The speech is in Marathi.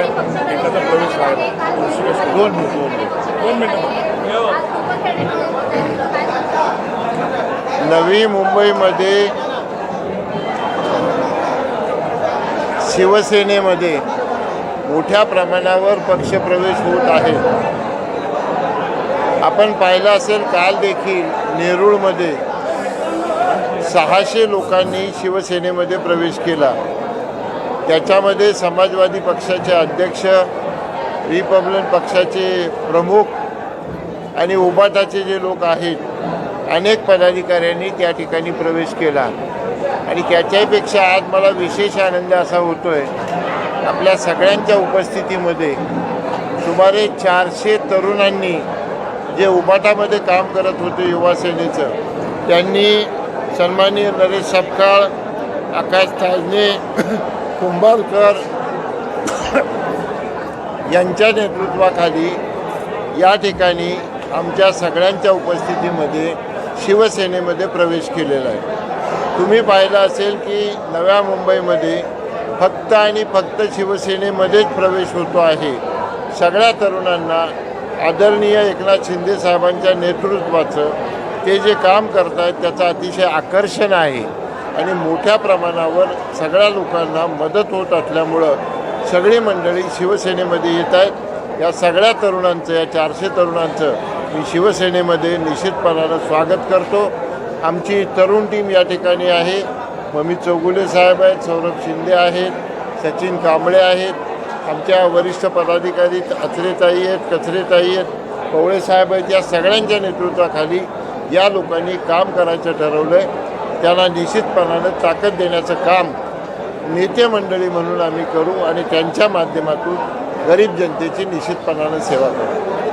बाहेर एकदा प्रवेश बाहेर दोन दोन दोन मिनिट. नवी मुंबईमध्ये शिवसेनेमध्ये मोठ्या प्रमाणावर पक्षप्रवेश होत आहे. आपण पाहिलं असेल काल देखील नेरूळमध्ये सहाशे लोकांनी शिवसेनेमध्ये प्रवेश केला. त्याच्यामध्ये समाजवादी पक्षाचे अध्यक्ष रिपब्लिकन पक्षाचे प्रमुख आणि उबाटाचे जे लोक आहेत अनेक पदाधिकाऱ्यांनी त्या ठिकाणी प्रवेश केला. आणि त्याच्यापेक्षा आज मला विशेष आनंद असा होतो आहे आपल्या सगळ्यांच्या उपस्थितीमध्ये सुमारे चारशे तरुणांनी जे उबाटामध्ये काम करत होते युवासेनेचं त्यांनी सन्माननीय नरेश सपकाळ आकाश ताजने कुंभारकर यांच्या नेतृत्वाखाली या ठिकाणी आमच्या सगळ्यांच्या उपस्थितीमध्ये शिवसेनेमध्ये प्रवेश केलेला आहे. तुम्ही पाहिलं असेल की नव्या मुंबईमध्ये फक्त आणि फक्त शिवसेनेमध्येच प्रवेश होतो आहे. सगळ्या तरुणांना आदरणीय एकनाथ शिंदे साहेबांच्या नेतृत्वाचं ते जे काम करत आहेत त्याचं अतिशय आकर्षण आहे. आणि मोठ्या प्रमाणावर सगळ्या लोकांना मदत होत असल्यामुळं सगळी मंडळी शिवसेनेमध्ये येत आहेत. या सगळ्या तरुणांचं या चारशे तरुणांचं मी शिवसेनेमध्ये निश्चितपणानं स्वागत करतो. आमची तरुण टीम या ठिकाणी आहे. मम्मी चौगुले साहेब आहेत सौरभ शिंदे आहेत सचिन कांबळे आहेत. आमच्या वरिष्ठ पदाधिकारी अचरेताई आहेत कचरेताई आहेत पवळे साहेब आहेत. या सगळ्यांच्या नेतृत्वाखाली या लोकांनी काम करायचं ठरवलं आहे त्यांना निश्चितपणानं ताकद देण्याचं काम नेते मंडळी म्हणून आम्ही करू आणि त्यांच्या माध्यमातून गरीब जनतेची निश्चितपणानं सेवा करू.